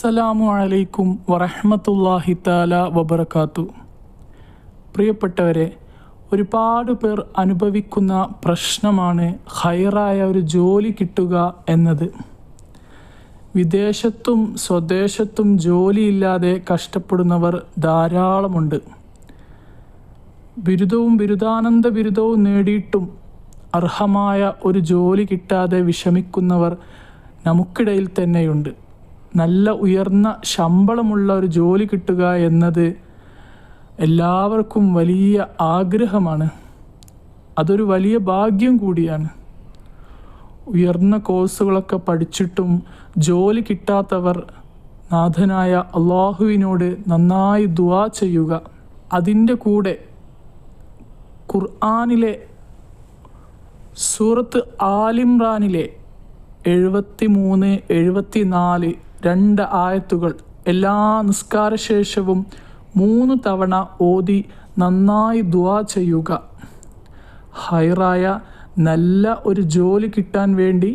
അസ്സലാമു അലൈക്കും വറഹമത്തല്ലാഹി താല വബർക്കാത്തു പ്രിയപ്പെട്ടവരെ ഒരുപാട് പേർ അനുഭവിക്കുന്ന പ്രശ്നമാണ് ഹൈറായ ഒരു ജോലി കിട്ടുക എന്നത്. വിദേശത്തും സ്വദേശത്തും ജോലിയില്ലാതെ കഷ്ടപ്പെടുന്നവർ ധാരാളമുണ്ട്. ബിരുദവും ബിരുദാനന്ദ ബിരുദവും നേടിയിട്ടും അർഹമായ ഒരു ജോലി കിട്ടാതെ വിഷമിക്കുന്നവർ നമുക്കിടയിൽ തന്നെയുണ്ട്. നല്ല ഉയർന്ന ശമ്പളമുള്ള ഒരു ജോലി കിട്ടുക എന്നത് എല്ലാവർക്കും വലിയ ആഗ്രഹമാണ്. അതൊരു വലിയ ഭാഗ്യം കൂടിയാണ്. ഉയർന്ന കോഴ്സുകളൊക്കെ പഠിച്ചിട്ടും ജോലി കിട്ടാത്തവർ നാഥനായ അള്ളാഹുവിനോട് നന്നായി ദുവാ ചെയ്യുക. അതിന്റെ കൂടെ ഖുർആാനിലെ സൂറത്ത് ആലിംറാനിലെ എഴുപത്തി മൂന്ന് എഴുപത്തി നാല് രണ്ട് ആയത്തുകൾ എല്ലാ നിസ്കാരശേഷവും മൂന്ന് തവണ ഓതി നന്നായി ദുവാ ചെയ്യുക. ഹൈറായ നല്ല ഒരു ജോലി കിട്ടാൻ വേണ്ടി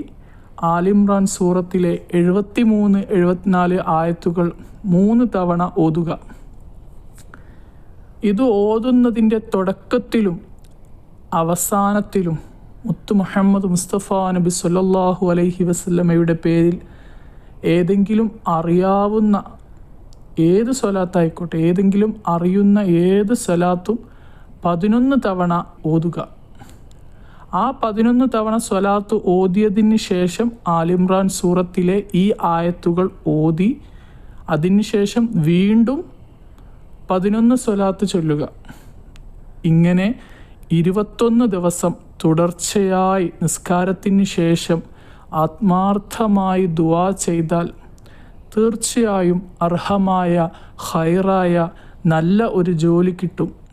ആലിമ്രാൻ സൂറത്തിലെ എഴുപത്തി മൂന്ന് എഴുപത്തിനാല് ആയത്തുകൾ മൂന്ന് തവണ ഓതുക. ഇത് ഓതുന്നതിന്റെ തുടക്കത്തിലും അവസാനത്തിലും മുത്തു മുഹമ്മദ് മുസ്തഫ നബി സല്ലാഹു അലൈഹി വസല്ലമയുടെ പേരിൽ ഏതെങ്കിലും അറിയാവുന്ന ഏത് സ്വലാത്തായിക്കോട്ടെ ഏതെങ്കിലും അറിയുന്ന ഏത് സ്വലാത്തും പതിനൊന്ന് തവണ ഓതുക. ആ പതിനൊന്ന് തവണ സ്വലാത്ത് ഓതിയതിന് ശേഷം ആലിമ്രാൻ സൂറത്തിലെ ഈ ആയത്തുകൾ ഓതി അതിനുശേഷം വീണ്ടും പതിനൊന്ന് സ്വലാത്ത് ചൊല്ലുക. ഇങ്ങനെ ഇരുപത്തൊന്ന് ദിവസം തുടർച്ചയായി നിസ്കാരത്തിന് ശേഷം ആത്മാർത്ഥമായി ദുവാ ചെയ്താൽ തീർച്ചയായും അർഹമായ ഹൈറായ നല്ല ഒരു ജോലി കിട്ടും.